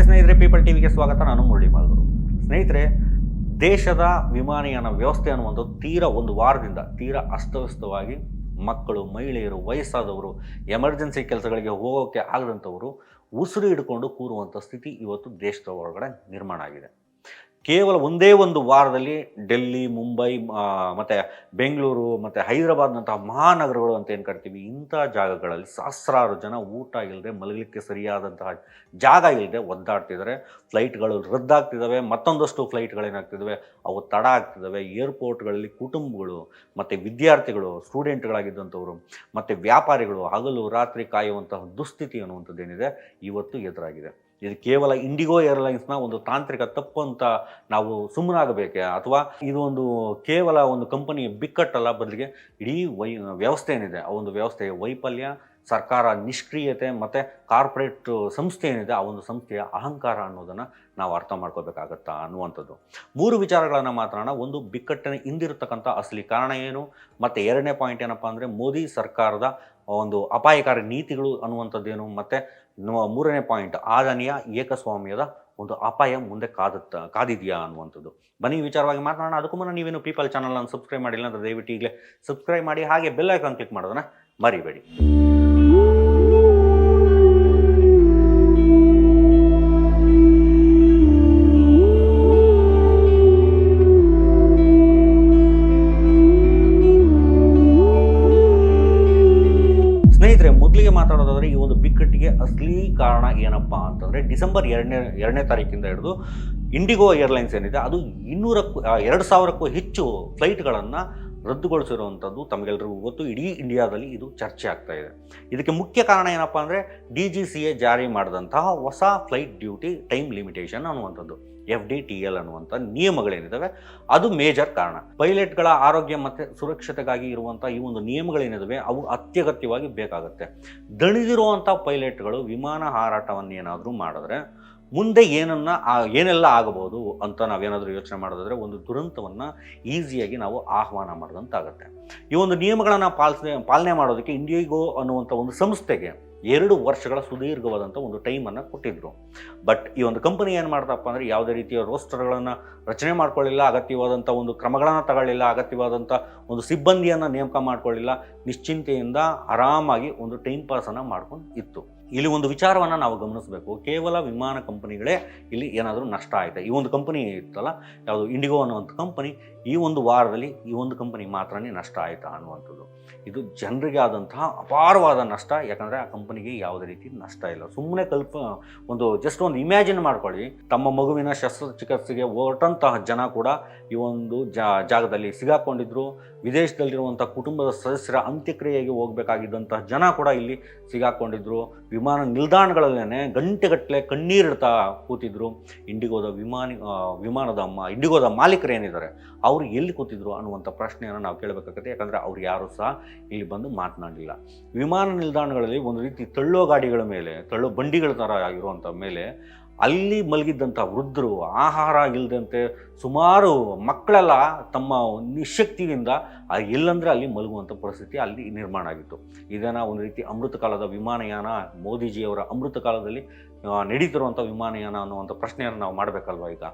ನಮಸ್ತೆ ಸ್ನೇಹಿತರೆ ಪೀಪಲ್ ಟಿವಿಗೆ ಸ್ವಾಗತ. ನಾನು ಮುರಳಿ ಮಾಲ್ಗುರು ಸ್ನೇಹಿತರೆ, ದೇಶದ ವಿಮಾನಯಾನ ವ್ಯವಸ್ಥೆ ಅನ್ನುವಂಥದ್ದು ತೀರಾ ಒಂದು ವಾರದಿಂದ ತೀರಾ ಅಸ್ತವ್ಯಸ್ತವಾಗಿ ಮಕ್ಕಳು, ಮಹಿಳೆಯರು, ವಯಸ್ಸಾದವರು, ಎಮರ್ಜೆನ್ಸಿ ಕೆಲಸಗಳಿಗೆ ಹೋಗೋಕ್ಕೆ ಆಗದಂಥವರು ಉಸಿರು ಹಿಡ್ಕೊಂಡು ಕೂರುವಂಥ ಸ್ಥಿತಿ ಇವತ್ತು ದೇಶದ ಒಳಗಡೆ ನಿರ್ಮಾಣ ಆಗಿದೆ. ಕೇವಲ ಒಂದೇ ಒಂದು ವಾರದಲ್ಲಿ ಡೆಲ್ಲಿ, ಮುಂಬೈ ಮತ್ತು ಬೆಂಗಳೂರು, ಮತ್ತು ಹೈದರಾಬಾದ್ನಂತಹ ಮಹಾನಗರಗಳು ಅಂತ ಏನು ಕರಿತೀವಿ, ಇಂಥ ಜಾಗಗಳಲ್ಲಿ ಸಹಸ್ರಾರು ಜನ ಊಟ ಇಲ್ಲದೆ ಮಲಗಲಿಕ್ಕೆ ಸರಿಯಾದಂತಹ ಜಾಗ ಇಲ್ಲದೆ ಒದ್ದಾಡ್ತಿದ್ದಾರೆ. ಫ್ಲೈಟ್ಗಳು ರದ್ದಾಗ್ತಿದ್ದಾವೆ, ಮತ್ತೊಂದಷ್ಟು ಫ್ಲೈಟ್ಗಳೇನಾಗ್ತಿದ್ದಾವೆ ಅವು ತಡ ಆಗ್ತಿದ್ದಾವೆ. ಏರ್ಪೋರ್ಟ್ಗಳಲ್ಲಿ ಕುಟುಂಬಗಳು, ಮತ್ತು ವಿದ್ಯಾರ್ಥಿಗಳು, ಸ್ಟೂಡೆಂಟ್ಗಳಾಗಿದ್ದಂಥವರು, ಮತ್ತು ವ್ಯಾಪಾರಿಗಳು ಹಗಲು ರಾತ್ರಿ ಕಾಯುವಂತಹ ದುಸ್ಥಿತಿ ಅನ್ನುವಂಥದ್ದೇನಿದೆ, ಇವತ್ತು ಎದುರಾಗಿದೆ. ಇದು ಕೇವಲ ಇಂಡಿಗೋ ಏರ್ಲೈನ್ಸ್ನ ಒಂದು ತಾಂತ್ರಿಕ ತಪ್ಪು ಅಂತ ನಾವು ಸುಮ್ಮನಾಗಬೇಕೆ? ಅಥವಾ ಇದು ಒಂದು ಕೇವಲ ಒಂದು ಕಂಪನಿ ಬಿಕ್ಕಟ್ಟಲ್ಲ, ಬದಲಿಗೆ ಇಡೀ ವೈ, ವ್ಯವಸ್ಥೆ ಏನಿದೆ, ಆ ಒಂದು ವ್ಯವಸ್ಥೆಯ ವೈಫಲ್ಯ, ಸರ್ಕಾರ ನಿಷ್ಕ್ರಿಯತೆ ಮತ್ತು ಕಾರ್ಪೊರೇಟ್ ಸಂಸ್ಥೆ ಏನಿದೆ, ಆ ಒಂದು ಸಂಸ್ಥೆಯ ಅಹಂಕಾರ ಅನ್ನೋದನ್ನು ನಾವು ಅರ್ಥ ಮಾಡ್ಕೋಬೇಕಾಗತ್ತಾ ಅನ್ನುವಂಥದ್ದು. ಮೂರು ವಿಚಾರಗಳನ್ನು ಮಾತಾಡೋಣ ಒಂದು ಬಿಕ್ಕಟ್ಟಿನ ಹಿಂದಿರತಕ್ಕಂಥ ಅಸಲಿ ಕಾರಣ ಏನು? ಮತ್ತು ಎರಡನೇ ಪಾಯಿಂಟ್ ಏನಪ್ಪ ಅಂದರೆ ಮೋದಿ ಸರ್ಕಾರದ ಒಂದು ಅಪಾಯಕಾರಿ ನೀತಿಗಳು ಅನ್ನುವಂಥದ್ದೇನು? ಮತ್ತು ಮೂರನೇ ಪಾಯಿಂಟ್, ಆದಾನಿಯ ಏಕಸ್ವಾಮ್ಯದ ಒಂದು ಅಪಾಯ ಮುಂದೆ ಕಾದತ್ತ, ಕಾದಿದೆಯಾ ಅನ್ನುವಂಥದ್ದು. ಬನ್ನಿ, ವಿಚಾರವಾಗಿ ಮಾತನಾಡೋಣ. ಅದಕ್ಕೂ ಮುನ್ನ ನೀವೇನು ಪೀಪಲ್ ಅನ್ನು ಸಬ್ಸ್ಕ್ರೈಬ್ ಮಾಡಿಲ್ಲ ಅಂದರೆ ದಯವಿಟ್ಟು ಈಗಲೇ ಸಬ್ಸ್ಕ್ರೈಬ್ ಮಾಡಿ, ಹಾಗೆ ಬೆಲ್ ಐಕಾನ್ ಕ್ಲಿಕ್ ಮಾಡೋದನ್ನ ಮರಿಬೇಡಿ. ಸ್ನೇಹಿತರೆ, ಮೊದಲಿಗೆ ಮಾತಾಡೋದಾದ್ರೆ ಈ ಅಸಲಿ ಕಾರಣ ಏನಪ್ಪ ಅಂತಂದರೆ ಡಿಸೆಂಬರ್ ಎರಡನೇ ಎರಡನೇ ತಾರೀಕಿಂದ ಹಿಡಿದು ಇಂಡಿಗೋ ಏರ್ಲೈನ್ಸ್ ಏನಿದೆ, ಅದು ಇನ್ನೂರಕ್ಕೂ ಎರಡು ಸಾವಿರಕ್ಕೂ ಹೆಚ್ಚು ಫ್ಲೈಟ್ಗಳನ್ನು ರದ್ದುಗೊಳಿಸಿರುವಂಥದ್ದು ತಮಗೆಲ್ಲರಿಗೂ ಗೊತ್ತು. ಇಡೀ ಇಂಡಿಯಾದಲ್ಲಿ ಇದು ಚರ್ಚೆ ಆಗ್ತಾ ಇದೆ. ಇದಕ್ಕೆ ಮುಖ್ಯ ಕಾರಣ ಏನಪ್ಪ ಅಂದರೆ ಡಿ ಜಿ ಸಿ ಎ ಜಾರಿ ಮಾಡಿದಂತಹ ಹೊಸ ಫ್ಲೈಟ್ ಡ್ಯೂಟಿ ಟೈಮ್ ಲಿಮಿಟೇಷನ್ ಅನ್ನುವಂಥದ್ದು. ಎಫ್ ಡಿ ಟಿ ಎಲ್ ಅನ್ನುವಂಥ ನಿಯಮಗಳೇನಿದ್ದಾವೆ? ಅದು ಮೇಜರ್ ಕಾರಣ. ಪೈಲಟ್ಗಳ ಆರೋಗ್ಯ ಮತ್ತು ಸುರಕ್ಷತೆಗಾಗಿ ಇರುವಂಥ ಈ ಒಂದು ನಿಯಮಗಳೇನಿದ್ದಾವೆ, ಅವು ಅತ್ಯಗತ್ಯವಾಗಿ ಬೇಕಾಗುತ್ತೆ. ದಣಿದಿರುವಂಥ ಪೈಲಟ್ಗಳು ವಿಮಾನ ಹಾರಾಟವನ್ನು ಏನಾದರೂ ಮಾಡಿದ್ರೆ, ಮುಂದೆ ಏನನ್ನ ಏನೆಲ್ಲ ಆಗಬಹುದು ಅಂತ ನಾವೇನಾದರೂ ಯೋಚನೆ ಮಾಡೋದಾದ್ರೆ ಒಂದು ದುರಂತವನ್ನು ಈಸಿಯಾಗಿ ನಾವು ಆಹ್ವಾನ ಮಾಡಿದಂತಾಗುತ್ತೆ. ಈ ಒಂದು ನಿಯಮಗಳನ್ನು ಪಾಲಿಸ, ಪಾಲನೆ ಮಾಡೋದಕ್ಕೆ ಇಂಡಿಗೋ ಅನ್ನುವಂಥ ಒಂದು ಸಂಸ್ಥೆಗೆ ಎರಡು ವರ್ಷಗಳ ಸುದೀರ್ಘವಾದಂಥ ಒಂದು ಟೈಮನ್ನು ಕೊಟ್ಟಿದ್ದರು ಬಟ್ ಈ ಒಂದು ಕಂಪನಿ ಏನು ಮಾಡ್ತಪ್ಪ ಅಂದರೆ ಯಾವುದೇ ರೀತಿಯ ರೋಸ್ಟರ್ಗಳನ್ನು ರಚನೆ ಮಾಡ್ಕೊಳ್ಳಿಲ್ಲ, ಅಗತ್ಯವಾದಂಥ ಒಂದು ಕ್ರಮಗಳನ್ನು ತಗೊಳ್ಳಿಲ್ಲ, ಅಗತ್ಯವಾದಂಥ ಒಂದು ಸಿಬ್ಬಂದಿಯನ್ನು ನೇಮಕ ಮಾಡ್ಕೊಳ್ಳಿಲ್ಲ, ನಿಶ್ಚಿಂತೆಯಿಂದ ಆರಾಮಾಗಿ ಒಂದು ಟೈಮ್ ಪಾಸನ್ನು ಮಾಡ್ಕೊಂಡು ಇತ್ತು. ಇಲ್ಲಿ ಒಂದು ವಿಚಾರವನ್ನು ನಾವು ಗಮನಿಸಬೇಕು. ಕೇವಲ ವಿಮಾನ ಕಂಪನಿಗಳೇ ಇಲ್ಲಿ ಏನಾದರೂ ನಷ್ಟ ಆಯಿತು? ಈ ಒಂದು ಕಂಪನಿ ಇತ್ತಲ್ಲ, ಯಾವುದು ಇಂಡಿಗೋ ಅನ್ನುವಂಥ ಕಂಪನಿ, ಈ ಒಂದು ವಾರದಲ್ಲಿ ಈ ಒಂದು ಕಂಪನಿ ಮಾತ್ರನೇ ನಷ್ಟ ಆಯಿತಾ ಅನ್ನುವಂಥದ್ದು. ಇದು ಜನರಿಗೆ ಆದಂತಹ ಅಪಾರವಾದ ನಷ್ಟ. ಯಾಕಂದರೆ ಆ ಕಂಪನಿಗೆ ಯಾವುದೇ ರೀತಿ ನಷ್ಟ ಇಲ್ಲ. ಸುಮ್ಮನೆ ಕಲ್ಪ, ಒಂದು ಜಸ್ಟ್ ಒಂದು ಇಮ್ಯಾಜಿನ್ ಮಾಡ್ಕೊಳ್ಳಿ. ತಮ್ಮ ಮಗುವಿನ ಶಸ್ತ್ರಚಿಕಿತ್ಸೆಗೆ ಹೊರಟಂತಹ ಜನ ಕೂಡ ಈ ಒಂದು ಜಾಗದಲ್ಲಿ ಸಿಗಾಕೊಂಡಿದ್ರು. ವಿದೇಶದಲ್ಲಿರುವಂಥ ಕುಟುಂಬದ ಸದಸ್ಯರ ಅಂತ್ಯಕ್ರಿಯೆಗೆ ಹೋಗಬೇಕಾಗಿದ್ದಂತಹ ಜನ ಕೂಡ ಇಲ್ಲಿ ಸಿಗಾಕೊಂಡಿದ್ರು. ವಿಮಾನ ನಿಲ್ದಾಣಗಳಲ್ಲೇ ಗಂಟೆಗಟ್ಟಲೆ ಕಣ್ಣೀರಿಡ್ತಾ ಕೂತಿದ್ರು. ಇಂಡಿಗೋದ ವಿಮಾನಿ ವಿಮಾನದ ಅಮ್ಮ ಇಂಡಿಗೋದ ಮಾಲೀಕರು ಏನಿದ್ದಾರೆ, ಅವರು ಎಲ್ಲಿ ಕೂತಿದ್ರು ಅನ್ನುವಂಥ ಪ್ರಶ್ನೆಯನ್ನು ನಾವು ಕೇಳಬೇಕಾಗುತ್ತೆ. ಯಾಕಂದರೆ ಅವ್ರು ಯಾರೂ ಸಹ ಇಲ್ಲಿ ಬಂದು ಮಾತನಾಡಲಿಲ್ಲ ವಿಮಾನ ನಿಲ್ದಾಣಗಳಲ್ಲಿ ಒಂದು ರೀತಿ ತಳ್ಳೋ ಗಾಡಿಗಳ ಮೇಲೆ, ತಳ್ಳೋ ಬಂಡಿಗಳ ಥರ ಆಗಿರುವಂಥ ಮೇಲೆ ಅಲ್ಲಿ ಮಲಗಿದ್ದಂಥ ವೃದ್ಧರು ಆಹಾರ ಇಲ್ಲದಂತೆ ಸುಮಾರು ಮಕ್ಕಳೆಲ್ಲ ತಮ್ಮ ನಿಶಕ್ತಿಯಿಂದ ಇಲ್ಲಂದರೆ ಅಲ್ಲಿ ಮಲಗುವಂಥ ಪರಿಸ್ಥಿತಿ ಅಲ್ಲಿ ನಿರ್ಮಾಣ ಆಗಿತ್ತು. ಇದನ್ನು ಒಂದು ರೀತಿ ಅಮೃತ ಕಾಲದ ವಿಮಾನಯಾನ, ಮೋದಿಜಿಯವರ ಅಮೃತ ಕಾಲದಲ್ಲಿ ನಡೀತಿರುವಂಥ ವಿಮಾನಯಾನ ಅನ್ನುವಂಥ ಪ್ರಶ್ನೆಯನ್ನು ನಾವು ಮಾಡಬೇಕಲ್ವ ಈಗ?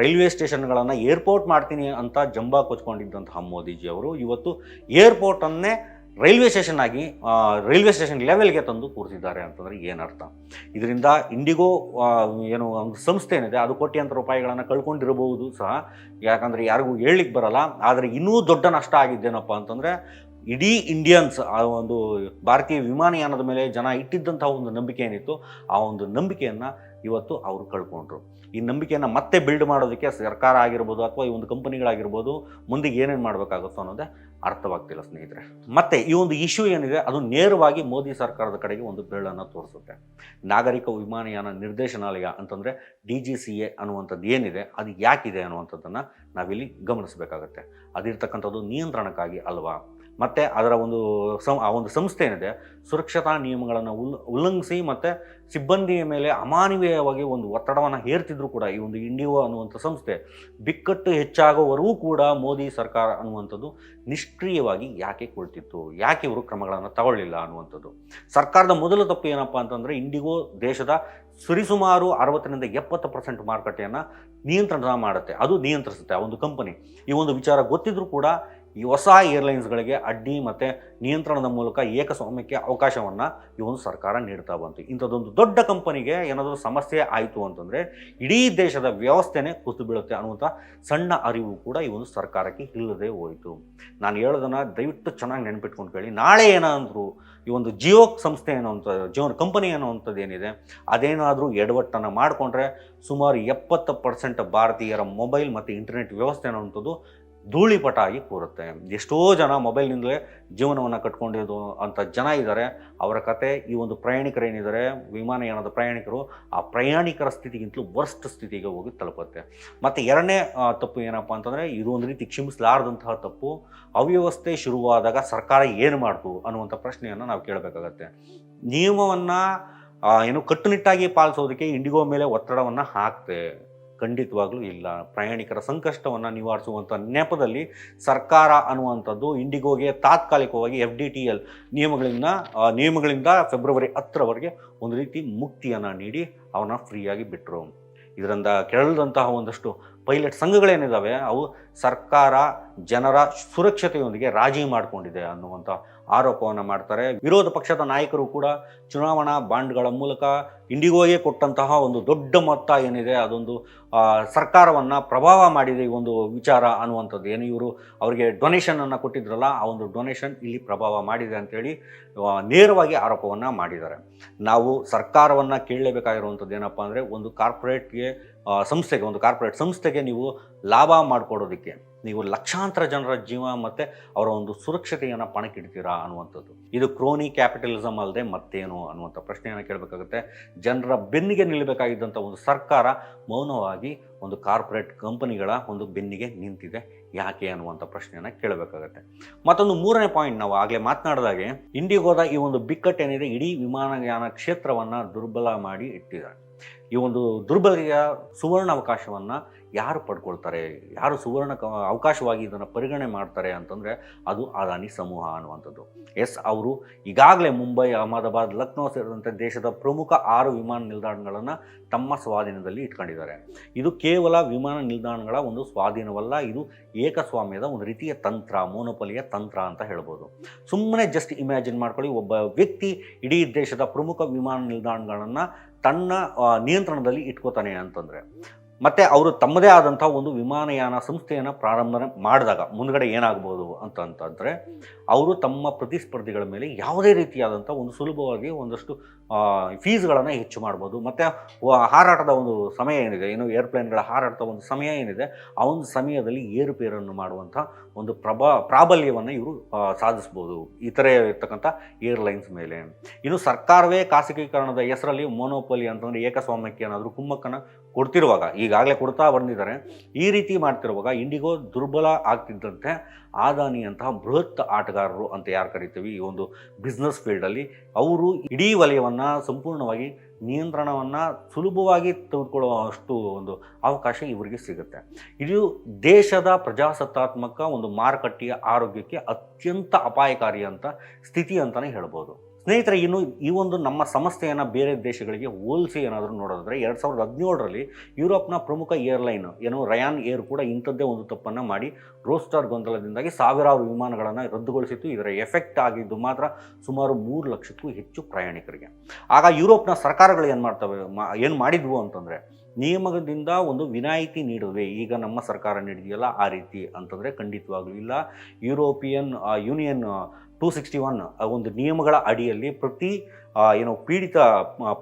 ರೈಲ್ವೆ ಸ್ಟೇಷನ್ಗಳನ್ನು ಏರ್ಪೋರ್ಟ್ ಮಾಡ್ತೀನಿ ಅಂತ ಜಂಬಾ ಕೊಚ್ಕೊಂಡಿದ್ದಂತಹ ಮೋದಿಜಿಯವರು ಇವತ್ತು ಏರ್ಪೋರ್ಟನ್ನೇ ರೈಲ್ವೆ ಸ್ಟೇಷನ್ ಆಗಿ ರೈಲ್ವೆ ಸ್ಟೇಷನ್ ಲೆವೆಲ್ಗೆ ತಂದು ಕೂರಿಸಿದ್ದಾರೆ ಅಂತಂದರೆ ಏನರ್ಥ ಇದರಿಂದ ಇಂಡಿಗೋ ಏನು, ಒಂದು ಸಂಸ್ಥೆ ಏನಿದೆ, ಅದು ಕೋಟ್ಯಾಂತರ ರೂಪಾಯಿಗಳನ್ನು ಕಳ್ಕೊಂಡಿರಬಹುದು ಸಹ. ಯಾಕಂದರೆ ಯಾರಿಗೂ ಹೇಳಲಿಕ್ಕೆ ಬರಲ್ಲ. ಆದರೆ ಇನ್ನೂ ದೊಡ್ಡ ನಷ್ಟ ಆಗಿದ್ದೇನಪ್ಪ ಅಂತಂದರೆ, ಇಡೀ ಇಂಡಿಯನ್ಸ್, ಆ ಒಂದು ಭಾರತೀಯ ವಿಮಾನಯಾನದ ಮೇಲೆ ಜನ ಇಟ್ಟಿದ್ದಂಥ ಒಂದು ನಂಬಿಕೆ ಏನಿತ್ತು, ಆ ಒಂದು ನಂಬಿಕೆಯನ್ನು ಇವತ್ತು ಅವರು ಕಳ್ಕೊಂಡ್ರು. ಈ ನಂಬಿಕೆಯನ್ನು ಮತ್ತೆ ಬಿಲ್ಡ್ ಮಾಡೋದಕ್ಕೆ ಸರ್ಕಾರ ಆಗಿರ್ಬೋದು ಅಥವಾ ಈ ಒಂದು ಕಂಪನಿಗಳಾಗಿರ್ಬೋದು ಮುಂದೆ ಏನೇನು ಮಾಡಬೇಕಾಗುತ್ತೋ ಅನ್ನೋದೇ ಅರ್ಥವಾಗ್ತಿಲ್ಲ ಸ್ನೇಹಿತರೆ. ಮತ್ತೆ ಈ ಒಂದು ಇಶ್ಯೂ ಏನಿದೆ, ಅದು ನೇರವಾಗಿ ಮೋದಿ ಸರ್ಕಾರದ ಕಡೆಗೆ ಒಂದು ಬೆರಳನ್ನು ತೋರಿಸುತ್ತೆ. ನಾಗರಿಕ ವಿಮಾನಯಾನ ನಿರ್ದೇಶನಾಲಯ ಅಂತಂದರೆ ಡಿ ಜಿ ಸಿ ಎ ಅನ್ನುವಂಥದ್ದು ಏನಿದೆ, ಅದು ಯಾಕಿದೆ ಅನ್ನುವಂಥದ್ದನ್ನು ನಾವಿಲ್ಲಿ ಗಮನಿಸಬೇಕಾಗತ್ತೆ. ಅದಿರ್ತಕ್ಕಂಥದ್ದು ನಿಯಂತ್ರಣಕ್ಕಾಗಿ ಅಲ್ವಾ? ಮತ್ತು ಅದರ ಒಂದು ಸಂ, ಆ ಒಂದು ಸಂಸ್ಥೆ ಏನಿದೆ, ಸುರಕ್ಷತಾ ನಿಯಮಗಳನ್ನು ಉಲ್, ಉಲ್ಲಂಘಿಸಿ ಮತ್ತು ಸಿಬ್ಬಂದಿಯ ಮೇಲೆ ಅಮಾನವೀಯವಾಗಿ ಒಂದು ಒತ್ತಡವನ್ನು ಹೇರ್ತಿದ್ರು ಕೂಡ ಈ ಒಂದು ಇಂಡಿಯೋ ಅನ್ನುವಂಥ ಸಂಸ್ಥೆ. ಬಿಕ್ಕಟ್ಟು ಹೆಚ್ಚಾಗೋವರೆಗೂ ಕೂಡ ಮೋದಿ ಸರ್ಕಾರ ಅನ್ನುವಂಥದ್ದು ನಿಷ್ಕ್ರಿಯವಾಗಿ ಯಾಕೆ ಕೊಳ್ತಿತ್ತು, ಯಾಕೆ ಇವರು ಕ್ರಮಗಳನ್ನು ತಗೊಳ್ಳಿಲ್ಲ ಅನ್ನುವಂಥದ್ದು. ಸರ್ಕಾರದ ಮೊದಲ ತಪ್ಪು ಏನಪ್ಪ ಅಂತಂದರೆ ಇಂಡಿಗೋ ದೇಶದ ಸರಿಸುಮಾರು ಅರವತ್ತರಿಂದ ಎಪ್ಪತ್ತು ಪರ್ಸೆಂಟ್ ಮಾರುಕಟ್ಟೆಯನ್ನು ನಿಯಂತ್ರಣ ಮಾಡುತ್ತೆ, ಅದು ನಿಯಂತ್ರಿಸುತ್ತೆ ಆ ಒಂದು ಕಂಪನಿ ಈ ಒಂದು ವಿಚಾರ ಗೊತ್ತಿದ್ರೂ ಕೂಡ ಈ ಹೊಸ ಏರ್ಲೈನ್ಸ್ಗಳಿಗೆ ಅಡ್ಡಿ ಮತ್ತು ನಿಯಂತ್ರಣದ ಮೂಲಕ ಏಕಸ್ವಾಮ್ಯಕ್ಕೆ ಅವಕಾಶವನ್ನು ಈ ಒಂದು ಸರ್ಕಾರ ನೀಡ್ತಾ ಬಂತು. ಇಂಥದ್ದೊಂದು ದೊಡ್ಡ ಕಂಪನಿಗೆ ಏನಾದರೂ ಸಮಸ್ಯೆ ಆಯಿತು ಅಂತಂದರೆ ಇಡೀ ದೇಶದ ವ್ಯವಸ್ಥೆನೇ ಕುಸಿದು ಬೀಳುತ್ತೆ ಅನ್ನುವಂಥ ಸಣ್ಣ ಅರಿವು ಕೂಡ ಈ ಒಂದು ಸರ್ಕಾರಕ್ಕೆ ಇಲ್ಲದೆ ಹೋಯಿತು. ನಾನು ಹೇಳೋದನ್ನು ದಯವಿಟ್ಟು ಚೆನ್ನಾಗಿ ನೆನಪಿಟ್ಕೊಂಡು ಕೇಳಿ. ನಾಳೆ ಏನಾದರೂ ಈ ಒಂದು ಜಿಯೋ ಸಂಸ್ಥೆ ಅನ್ನೋವಂಥ, ಜಿಯೋ ಕಂಪನಿ ಅನ್ನೋವಂಥದ್ದು ಏನಿದೆ, ಅದೇನಾದರೂ ಎಡವಟ್ಟನ್ನು ಮಾಡಿಕೊಂಡ್ರೆ ಸುಮಾರು ಎಪ್ಪತ್ತು ಪರ್ಸೆಂಟ್ ಭಾರತೀಯರ ಮೊಬೈಲ್ ಮತ್ತು ಇಂಟರ್ನೆಟ್ ವ್ಯವಸ್ಥೆ ಅನ್ನೋವಂಥದ್ದು ಧೂಳಿಪಟ ಆಗಿ ಕೂರುತ್ತೆ. ಎಷ್ಟೋ ಜನ ಮೊಬೈಲ್ನಿಂದಲೇ ಜೀವನವನ್ನು ಕಟ್ಕೊಂಡಿರೋದು ಅಂಥ ಜನ ಇದ್ದಾರೆ. ಅವರ ಕತೆ, ಈ ಒಂದು ಪ್ರಯಾಣಿಕರೇನಿದ್ದಾರೆ ವಿಮಾನಯಾನದ ಪ್ರಯಾಣಿಕರು, ಆ ಪ್ರಯಾಣಿಕರ ಸ್ಥಿತಿಗಿಂತಲೂ ವರ್ಸ್ಟ್ ಸ್ಥಿತಿಗೆ ಹೋಗಿ ತಲುಪುತ್ತೆ. ಮತ್ತು ಎರಡನೇ ತಪ್ಪು ಏನಪ್ಪ ಅಂತಂದರೆ, ಇದು ಒಂದು ರೀತಿ ಕ್ಷಮಿಸಲಾರದಂತಹ ತಪ್ಪು. ಅವ್ಯವಸ್ಥೆ ಶುರುವಾದಾಗ ಸರ್ಕಾರ ಏನು ಮಾಡ್ತು ಅನ್ನುವಂಥ ಪ್ರಶ್ನೆಯನ್ನು ನಾವು ಕೇಳಬೇಕಾಗತ್ತೆ. ನಿಯಮವನ್ನು ಏನು ಕಟ್ಟುನಿಟ್ಟಾಗಿ ಪಾಲಿಸೋದಕ್ಕೆ ಇಂಡಿಗೋ ಮೇಲೆ ಒತ್ತಡವನ್ನು ಹಾಕ್ತೆ. ಖಂಡಿತವಾಗ್ಲೂ ಇಲ್ಲ. ಪ್ರಯಾಣಿಕರ ಸಂಕಷ್ಟವನ್ನು ನಿವಾರಿಸುವಂಥ ನೆಪದಲ್ಲಿ ಸರ್ಕಾರ ಅನ್ನುವಂಥದ್ದು ಇಂಡಿಗೋಗೆ ತಾತ್ಕಾಲಿಕವಾಗಿ ಎಫ್ ಡಿ ಟಿ ಎಲ್ ನಿಯಮಗಳಿಂದ ನಿಯಮಗಳಿಂದ ಫೆಬ್ರವರಿ ಹತ್ತರವರೆಗೆ ಒಂದು ರೀತಿ ಮುಕ್ತಿಯನ್ನು ನೀಡಿ ಅವನ್ನ ಫ್ರೀಯಾಗಿ ಬಿಟ್ಟರು ಇದರಿಂದ ಕೆರಳದಂತಹ ಒಂದಷ್ಟು ಪೈಲಟ್ ಸಂಘಗಳೇನಿದ್ದಾವೆ ಅವು ಸರ್ಕಾರ ಜನರ ಸುರಕ್ಷತೆಯೊಂದಿಗೆ ರಾಜಿ ಮಾಡಿಕೊಂಡಿದೆ ಅನ್ನುವಂಥ ಆರೋಪವನ್ನು ಮಾಡ್ತಾರೆ. ವಿರೋಧ ಪಕ್ಷದ ನಾಯಕರು ಕೂಡ ಚುನಾವಣಾ ಬಾಂಡ್ಗಳ ಮೂಲಕ ಇಂಡಿಗೋಗೆ ಕೊಟ್ಟಂತಹ ಒಂದು ದೊಡ್ಡ ಮೊತ್ತ ಏನಿದೆ, ಅದೊಂದು ಸರ್ಕಾರವನ್ನು ಪ್ರಭಾವ ಮಾಡಿದೆ ಈ ಒಂದು ವಿಚಾರ ಅನ್ನುವಂಥದ್ದು. ಏನು ಇವರು ಅವರಿಗೆ ಡೊನೇಷನನ್ನು ಕೊಟ್ಟಿದ್ರಲ್ಲ, ಆ ಒಂದು ಡೊನೇಷನ್ ಇಲ್ಲಿ ಪ್ರಭಾವ ಮಾಡಿದೆ ಅಂತೇಳಿ ನೇರವಾಗಿ ಆರೋಪವನ್ನು ಮಾಡಿದ್ದಾರೆ. ನಾವು ಸರ್ಕಾರವನ್ನು ಕೇಳಲೇಬೇಕಾಗಿರುವಂಥದ್ದು ಏನಪ್ಪ ಅಂದರೆ, ಒಂದು ಕಾರ್ಪೊರೇಟ್ಗೆ ಸಂಸ್ಥೆಗೆ, ಒಂದು ಕಾರ್ಪೊರೇಟ್ ಸಂಸ್ಥೆಗೆ ನೀವು ಲಾಭ ಮಾಡಿಕೊಡೋದಕ್ಕೆ, ನೀವು ಲಕ್ಷಾಂತರ ಜನರ ಜೀವ ಮತ್ತು ಅವರ ಒಂದು ಸುರಕ್ಷತೆಯನ್ನು ಪಣಕ್ಕಿಡ್ತೀರಾ ಅನ್ನುವಂಥದ್ದು. ಇದು ಕ್ರೋನಿ ಕ್ಯಾಪಿಟಲಿಸಮ್ ಅಲ್ಲದೆ ಮತ್ತೇನು ಅನ್ನುವಂಥ ಪ್ರಶ್ನೆಯನ್ನು ಕೇಳಬೇಕಾಗುತ್ತೆ. ಜನರ ಬೆನ್ನಿಗೆ ನಿಲ್ಲಬೇಕಾಗಿದ್ದಂಥ ಒಂದು ಸರ್ಕಾರ ಮೌನವಾಗಿ ಒಂದು ಕಾರ್ಪೊರೇಟ್ ಕಂಪನಿಗಳ ಒಂದು ಬೆನ್ನಿಗೆ ನಿಂತಿದೆ. ಯಾಕೆ ಅನ್ನುವಂಥ ಪ್ರಶ್ನೆಯನ್ನು ಕೇಳಬೇಕಾಗತ್ತೆ. ಮತ್ತೊಂದು ಮೂರನೇ ಪಾಯಿಂಟ್ ನಾವು ಆಗಲೇ ಮಾತನಾಡಿದಾಗೆ ಇಂಡಿಗೋದ ಈ ಒಂದು ಬಿಕ್ಕಟ್ಟೇನಿದೆ ಇಡೀ ವಿಮಾನಯಾನ ಕ್ಷೇತ್ರವನ್ನು ದುರ್ಬಲ ಮಾಡಿ ಇಟ್ಟಿದ್ದಾರೆ. ಈ ಒಂದು ದುರ್ಬಲತೆಯ ಸುವರ್ಣ ಅವಕಾಶವನ್ನು ಯಾರು ಪಡ್ಕೊಳ್ತಾರೆ, ಯಾರು ಸುವರ್ಣ ಕ, ಅವಕಾಶವಾಗಿ ಇದನ್ನು ಪರಿಗಣನೆ ಮಾಡ್ತಾರೆ ಅಂತಂದರೆ ಅದು ಅದಾನಿ ಸಮೂಹ ಅನ್ನುವಂಥದ್ದು. ಎಸ್ ಅವರು ಈಗಾಗಲೇ ಮುಂಬೈ, ಅಹಮದಾಬಾದ್, ಲಕ್ನೋ ಸೇರಿದಂತೆ ದೇಶದ ಪ್ರಮುಖ ಆರು ವಿಮಾನ ನಿಲ್ದಾಣಗಳನ್ನು ತಮ್ಮ ಸ್ವಾಧೀನದಲ್ಲಿ ಇಟ್ಕೊಂಡಿದ್ದಾರೆ. ಇದು ಕೇವಲ ವಿಮಾನ ನಿಲ್ದಾಣಗಳ ಒಂದು ಸ್ವಾಧೀನವಲ್ಲ, ಇದು ಏಕಸ್ವಾಮ್ಯದ ಒಂದು ರೀತಿಯ ತಂತ್ರ ಮೋನೋಪಲಿಯ ತಂತ್ರ ಅಂತ ಹೇಳ್ಬೋದು. ಸುಮ್ಮನೆ ಜಸ್ಟ್ ಇಮ್ಯಾಜಿನ್ ಮಾಡ್ಕೊಳ್ಳಿ, ಒಬ್ಬ ವ್ಯಕ್ತಿ ಇಡೀ ದೇಶದ ಪ್ರಮುಖ ವಿಮಾನ ನಿಲ್ದಾಣಗಳನ್ನು ತನ್ನ ನಿಯಂತ್ರಣದಲ್ಲಿ ಇಟ್ಕೋತಾನೆ ಅಂತಂದರೆ. ಮತ್ತು ಅವರು ತಮ್ಮದೇ ಆದಂಥ ಒಂದು ವಿಮಾನಯಾನ ಸಂಸ್ಥೆಯನ್ನು ಪ್ರಾರಂಭ ಮಾಡಿದಾಗ ಮುಂದ್ಗಡೆ ಏನಾಗ್ಬೋದು ಅಂತಂತಂದರೆ ಅವರು ತಮ್ಮ ಪ್ರತಿಸ್ಪರ್ಧಿಗಳ ಮೇಲೆ ಯಾವುದೇ ರೀತಿಯಾದಂಥ ಒಂದು ಸುಲಭವಾಗಿ ಒಂದಷ್ಟು ಫೀಸ್ಗಳನ್ನು ಹೆಚ್ಚು ಮಾಡ್ಬೋದು. ಮತ್ತು ಹಾರಾಟದ ಒಂದು ಸಮಯ ಏನಿದೆ, ಏನು ಏರ್ಪ್ಲೇನ್ಗಳ ಹಾರಾಟದ ಒಂದು ಸಮಯ ಏನಿದೆ, ಆ ಒಂದು ಸಮಯದಲ್ಲಿ ಏರುಪೇರನ್ನು ಮಾಡುವಂಥ ಒಂದು ಪ್ರಭಾ ಪ್ರಾಬಲ್ಯವನ್ನು ಇವರು ಸಾಧಿಸ್ಬೋದು. ಇತರೆ ಇರ್ತಕ್ಕಂಥ ಏರ್ಲೈನ್ಸ್ ಮೇಲೆ. ಇನ್ನು ಸರ್ಕಾರವೇ ಖಾಸಗೀಕರಣದ ಹೆಸರಲ್ಲಿ ಮೋನೋಪಲಿ ಅಂತಂದರೆ ಏಕಸ್ವಾಮ್ಯಕ್ಕೆ ಏನಾದರೂ ಕುಮ್ಮಕ್ಕನ್ನು ಕೊಡ್ತಿರುವಾಗ, ಈಗಾಗಲೇ ಕೊಡ್ತಾ ಬಂದಿದ್ದಾರೆ, ಈ ರೀತಿ ಮಾಡ್ತಿರುವಾಗ ಇಂಡಿಗೋ ದುರ್ಬಲ ಆಗ್ತಿದ್ದಂತೆ ಆದಾನಿ ಅಂತಹ ಬೃಹತ್ ಆಟಗಾರರು ಅಂತ ಯಾರು ಕರಿತೀವಿ, ಈ ಒಂದು ಬಿಸ್ನೆಸ್ ಫೀಲ್ಡಲ್ಲಿ ಅವರು ಇಡೀ ವಲಯವನ್ನು ಸಂಪೂರ್ಣವಾಗಿ ನಿಯಂತ್ರಣವನ್ನು ಸುಲಭವಾಗಿ ತೆಗೆದುಕೊಳ್ಳುವಷ್ಟು ಒಂದು ಅವಕಾಶ ಇವರಿಗೆ ಸಿಗುತ್ತೆ. ಇದು ದೇಶದ ಪ್ರಜಾಸತ್ತಾತ್ಮಕ ಒಂದು ಮಾರುಕಟ್ಟೆಯ ಆರೋಗ್ಯಕ್ಕೆ ಅತ್ಯಂತ ಅಪಾಯಕಾರಿ ಅಂತ ಸ್ಥಿತಿ ಅಂತಲೇ ಹೇಳ್ಬೋದು. ಸ್ನೇಹಿತರೆ, ಇನ್ನು ಈ ಒಂದು ನಮ್ಮ ಸಂಸ್ಥೆಯನ್ನು ಬೇರೆ ದೇಶಗಳಿಗೆ ಹೋಲಿಸಿ ಏನಾದರೂ ನೋಡೋದಾದ್ರೆ, ಎರಡು ಸಾವಿರದ ಹದಿನೇಳರಲ್ಲಿ ಯುರೋಪ್ನ ಪ್ರಮುಖ ಏರ್ಲೈನ್, ಏನು ರಯಾನ್ ಏರ್ ಕೂಡ ಇಂಥದ್ದೇ ಒಂದು ತಪ್ಪನ್ನು ಮಾಡಿ ರೋಸ್ಟಾರ್ ಗೊಂದಲದಿಂದಾಗಿ ಸಾವಿರಾರು ವಿಮಾನಗಳನ್ನು ರದ್ದುಗೊಳಿಸಿತ್ತು. ಇದರ ಎಫೆಕ್ಟ್ ಆಗಿದ್ದು ಮಾತ್ರ ಸುಮಾರು ಮೂರು ಲಕ್ಷಕ್ಕೂ ಹೆಚ್ಚು ಪ್ರಯಾಣಿಕರಿಗೆ. ಆಗ ಯುರೋಪ್ನ ಸರ್ಕಾರಗಳು ಏನು ಮಾಡ್ತವೆ ಏನು ಮಾಡಿದ್ವು ಅಂತಂದರೆ ನಿಯಮದಿಂದ ಒಂದು ವಿನಾಯಿತಿ ನೀಡುವೆ. ಈಗ ನಮ್ಮ ಸರ್ಕಾರ ನೀಡಿದೆಯಲ್ಲ, ಆ ರೀತಿ ಅಂತಂದರೆ ಖಂಡಿತವಾಗಲೂ ಇಲ್ಲ. European Union two sixty one ಒಂದು ನಿಯಮಗಳ ಅಡಿಯಲ್ಲಿ ಪ್ರತಿ ಏನು ಪೀಡಿತ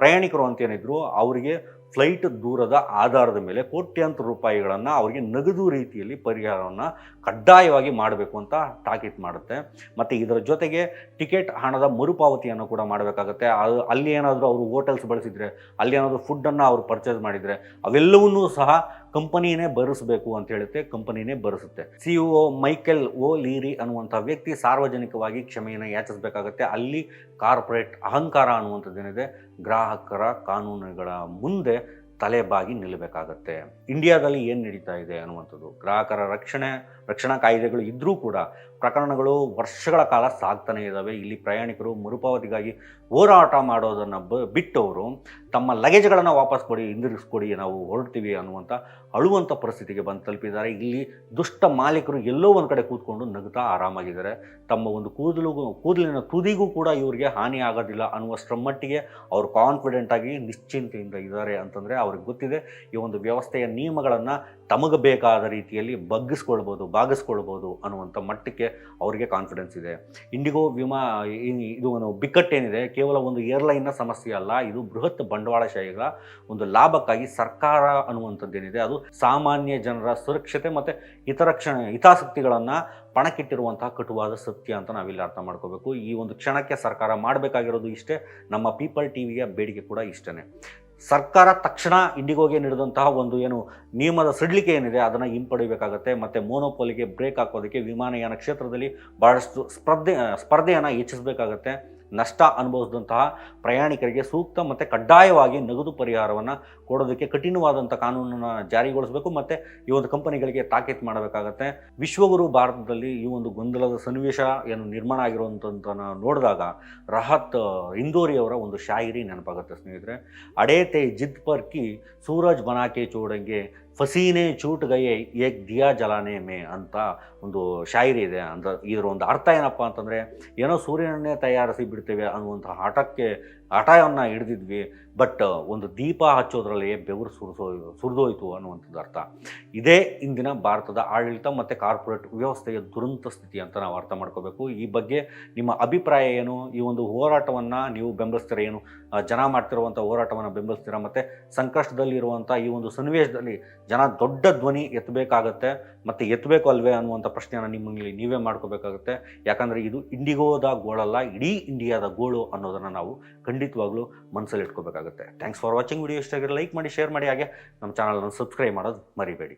ಪ್ರಯಾಣಿಕರು ಅಂತೇನಿದ್ರು ಅವರಿಗೆ ಫ್ಲೈಟ್ ದೂರದ ಆಧಾರದ ಮೇಲೆ ಕೋಟ್ಯಾಂತರ ರೂಪಾಯಿಗಳನ್ನು ಅವರಿಗೆ ನಗದು ರೀತಿಯಲ್ಲಿ ಪರಿಹಾರವನ್ನು ಕಡ್ಡಾಯವಾಗಿ ಮಾಡಬೇಕು ಅಂತ ತಾಕೀತು ಮಾಡುತ್ತೆ. ಮತ್ತು ಇದರ ಜೊತೆಗೆ ಟಿಕೆಟ್ ಹಣದ ಮರುಪಾವತಿಯನ್ನು ಕೂಡ ಮಾಡಬೇಕಾಗತ್ತೆ. ಅದು ಅಲ್ಲಿ ಏನಾದರೂ ಅವರು ಹೋಟೆಲ್ಸ್ ಬಳಸಿದರೆ, ಅಲ್ಲಿ ಏನಾದರೂ ಫುಡ್ಡನ್ನು ಅವರು ಪರ್ಚೇಸ್ ಮಾಡಿದರೆ, ಅವೆಲ್ಲವನ್ನೂ ಸಹ ಕಂಪನಿನೇ ಭರಿಸಬೇಕು ಅಂತ ಹೇಳುತ್ತೆ, ಕಂಪನಿನೇ ಭರಿಸುತ್ತೆ ಸಿಇಒ ಮೈಕೆಲ್ ಓ ಲೀರಿ ಅನ್ನುವಂಥ ವ್ಯಕ್ತಿ ಸಾರ್ವಜನಿಕವಾಗಿ ಕ್ಷಮೆಯನ್ನು ಯಾಚಿಸಬೇಕಾಗತ್ತೆ. ಅಲ್ಲಿ ಕಾರ್ಪೊರೇಟ್ ಅಹಂಕಾರ ಅನ್ನುವಂಥದ್ದೇನಿದೆ, ಗ್ರಾಹಕರ ಕಾನೂನುಗಳ ಮುಂದೆ ತಲೆಬಾಗಿ ನಿಲ್ಲಬೇಕಾಗತ್ತೆ. ಇಂಡಿಯಾದಲ್ಲಿ ಏನು ನಡೀತಾ ಇದೆ ಅನ್ನುವಂಥದ್ದು. ಗ್ರಾಹಕರ ರಕ್ಷಣೆ, ರಕ್ಷಣಾ ಕಾಯ್ದೆಗಳು ಇದ್ದರೂ ಕೂಡ ಪ್ರಕರಣಗಳು ವರ್ಷಗಳ ಕಾಲ ಸಾಗ್ತಾನೆ ಇದ್ದಾವೆ ಇಲ್ಲಿ ಪ್ರಯಾಣಿಕರು ಮರುಪಾವತಿಗಾಗಿ ಹೋರಾಟ ಮಾಡೋದನ್ನು ಬ, ಬಿಟ್ಟವರು. ತಮ್ಮ ಲಗೇಜ್ಗಳನ್ನು ವಾಪಸ್ ಕೊಡಿ, ಹಿಂದಿರುಗಿಸ್ಕೊಡಿ, ನಾವು ಹೊರಡ್ತೀವಿ ಅನ್ನುವಂಥ ಅಳುವಂಥ ಪರಿಸ್ಥಿತಿಗೆ ಬಂದು ತಲುಪಿದ್ದಾರೆ. ಇಲ್ಲಿ ದುಷ್ಟ ಮಾಲೀಕರು ಎಲ್ಲೋ ಒಂದು ಕಡೆ ಕೂತ್ಕೊಂಡು ನಗುತ್ತಾ ಆರಾಮಾಗಿದ್ದಾರೆ. ತಮ್ಮ ಒಂದು ಕೂದಲು, ಕೂದಲಿನ ತುದಿಗೂ ಕೂಡ ಇವರಿಗೆ ಹಾನಿ ಆಗೋದಿಲ್ಲ ಅನ್ನುವಷ್ಟರ ಮಟ್ಟಿಗೆ ಅವರು ಕಾನ್ಫಿಡೆಂಟ್ ಆಗಿ ನಿಶ್ಚಿಂತೆಯಿಂದ ಇದ್ದಾರೆ ಅಂತಂದರೆ ಅವ್ರಿಗೆ ಗೊತ್ತಿದೆ. ಈ ಒಂದು ವ್ಯವಸ್ಥೆಯ ನಿಯಮಗಳನ್ನು ತಮಗೆ ಬೇಕಾದ ರೀತಿಯಲ್ಲಿ ಬಗ್ಗಿಸ್ಕೊಳ್ಬೋದು, ಬಾಗಿಸ್ಕೊಳ್ಬೋದು ಅನ್ನುವಂಥ ಮಟ್ಟಕ್ಕೆ ಅವರಿಗೆ ಕಾನ್ಫಿಡೆನ್ಸ್ ಇದೆ. ಇಂಡಿಗೋ ವಿಮಾ ಇದು ಒಂದು ಬಿಕ್ಕಟ್ಟೇನಿದೆ. ಕೇವಲ ಒಂದು ಏರ್ಲೈನ್ನ ಸಮಸ್ಯೆ ಅಲ್ಲ, ಇದು ಬೃಹತ್ ಬಂಡವಾಳಶಾಹಿಗಳ ಒಂದು ಲಾಭಕ್ಕಾಗಿ ಸರ್ಕಾರ ಅನ್ನುವಂಥದ್ದೇನಿದೆ. ಅದು ಸಾಮಾನ್ಯ ಜನರ ಸುರಕ್ಷತೆ ಮತ್ತು ಹಿತರಕ್ಷಣೆ ಹಿತಾಸಕ್ತಿಗಳನ್ನು ಪಣಕ್ಕಿಟ್ಟಿರುವಂತಹ ಕಟುವಾದ ಸತ್ಯ ಅಂತ ನಾವಿಲ್ಲಿ ಅರ್ಥ ಮಾಡ್ಕೋಬೇಕು. ಈ ಒಂದು ಕ್ಷಣಕ್ಕೆ ಸರ್ಕಾರ ಮಾಡಬೇಕಾಗಿರೋದು ಇಷ್ಟೇ, ನಮ್ಮ ಪೀಪಲ್ ಟಿ ವಿಯ ಬೇಡಿಕೆ ಕೂಡ ಇಷ್ಟೇ ಸರ್ಕಾರ ತಕ್ಷಣ ಇಂಡಿಗೋಗೆ ನೀಡಿದಂತಹ ಒಂದು ಏನು ನಿಯಮದ ಸಡಿಲಿಕೆ ಏನಿದೆ, ಅದನ್ನು ಹಿಂಪಡಿಬೇಕಾಗತ್ತೆ ಮತ್ತು ಮೋನೋಪೋಲಿಗೆ ಬ್ರೇಕ್ ಹಾಕೋದಕ್ಕೆ ವಿಮಾನಯಾನ ಕ್ಷೇತ್ರದಲ್ಲಿ ಭಾಳಷ್ಟು ಸ್ಪರ್ಧೆ, ಸ್ಪರ್ಧೆಯನ್ನು ಹೆಚ್ಚಿಸಬೇಕಾಗತ್ತೆ. ನಷ್ಟ ಅನುಭವಿಸಿದಂತಹ ಪ್ರಯಾಣಿಕರಿಗೆ ಸೂಕ್ತ ಮತ್ತು ಕಡ್ಡಾಯವಾಗಿ ನಗದು ಪರಿಹಾರವನ್ನು ಕೊಡೋದಕ್ಕೆ ಕಠಿಣವಾದಂಥ ಕಾನೂನನ್ನು ಜಾರಿಗೊಳಿಸಬೇಕು ಮತ್ತು ಈ ಒಂದು ಕಂಪನಿಗಳಿಗೆ ತಾಕೀತು ಮಾಡಬೇಕಾಗತ್ತೆ. ವಿಶ್ವಗುರು ಭಾರತದಲ್ಲಿ ಈ ಒಂದು ಗೊಂದಲದ ಸನ್ನಿವೇಶ ಏನು ನಿರ್ಮಾಣ ಆಗಿರುವಂಥದ್ದನ್ನು ನೋಡಿದಾಗ ರಹತ್ ಇಂದೋರಿಯವರ ಒಂದು ಶಾಯಿರಿ ನೆನಪಾಗುತ್ತೆ ಸ್ನೇಹಿತರೆ. ಅಡೇತೆ ಜಿದ್ ಪರ್ಕಿ ಸೂರಜ್ ಬನಾಕೆ ಚೋಡಂಗೆ ಫಸೀನೆ ಚೂಟ್ ಗಯೆ ಏಕ್ ದಿಯಾ ಜಲಾನೆ ಮೇ ಅಂತ ಒಂದು ಶಾಯಿರಿ ಇದೆ. ಅಂತ ಇದರ ಒಂದು ಅರ್ಥ ಏನಪ್ಪ ಅಂತಂದರೆ, ಏನೋ ಸೂರ್ಯನನ್ನೇ ತಯಾರಿಸಿ ಬಿಡ್ತೇವೆ ಅನ್ನುವಂಥ ಹಠಕ್ಕೆ ಹಠವನ್ನು ಹಿಡಿದಿದ್ವಿ ಬಟ್ ಒಂದು ದೀಪ ಹಚ್ಚೋದ್ರಲ್ಲಿ ಬೆವರು ಸುರಿಸೋ, ಸುರಿದೋಯ್ತು ಅನ್ನುವಂಥದ್ದು ಅರ್ಥ. ಇದೇ ಇಂದಿನ ಭಾರತದ ಆಡಳಿತ ಮತ್ತು ಕಾರ್ಪೊರೇಟ್ ವ್ಯವಸ್ಥೆಯ ದುರಂತ ಸ್ಥಿತಿ ಅಂತ ನಾವು ಅರ್ಥ ಮಾಡ್ಕೋಬೇಕು. ಈ ಬಗ್ಗೆ ನಿಮ್ಮ ಅಭಿಪ್ರಾಯ ಏನು? ಈ ಒಂದು ಹೋರಾಟವನ್ನು ನೀವು ಬೆಂಬಲಿಸ್ತೀರ ಏನು? ಜನ ಮಾಡ್ತಿರುವಂಥ ಹೋರಾಟವನ್ನು ಬೆಂಬಲಿಸ್ತೀರಾ? ಮತ್ತು ಸಂಕಷ್ಟದಲ್ಲಿರುವಂಥ ಈ ಒಂದು ಸನ್ನಿವೇಶದಲ್ಲಿ ಜನ ದೊಡ್ಡ ಧ್ವನಿ ಎತ್ತಬೇಕಾಗತ್ತೆ, ಮತ್ತು ಎತ್ತಬೇಕು ಅಲ್ವೇ ಅನ್ನುವಂಥ ಪ್ರಶ್ನೆಯನ್ನು ನಿಮ್ಮಲ್ಲಿ ನೀವೇ ಮಾಡ್ಕೋಬೇಕಾಗುತ್ತೆ. ಯಾಕಂದರೆ ಇದು ಇಂಡಿಗೋದ ಗೋಳಲ್ಲ, ಇಡೀ ಇಂಡಿಯಾದ ಗೋಳು ಅನ್ನೋದನ್ನು ನಾವು ಖಂಡಿತವಾಗ್ಲೂ ಮನಸ್ಸಲ್ಲಿ ಇಟ್ಕೋಬೇಕಾಗುತ್ತೆ ಥ್ಯಾಂಕ್ಸ್ ಫಾರ್ ವಾಚಿಂಗ್ ವಿಡಿಯೋ ಇಷ್ಟ ಲೈಕ್ ಮಾಡಿ ಶೇರ್ ಮಾಡಿ. ಹಾಗೆ ನಮ್ಮ ಚಾನಲನ್ನು ಸಬ್ಸ್ಕ್ರೈಬ್ ಮಾಡೋದು ಮರಿಬೇಡಿ.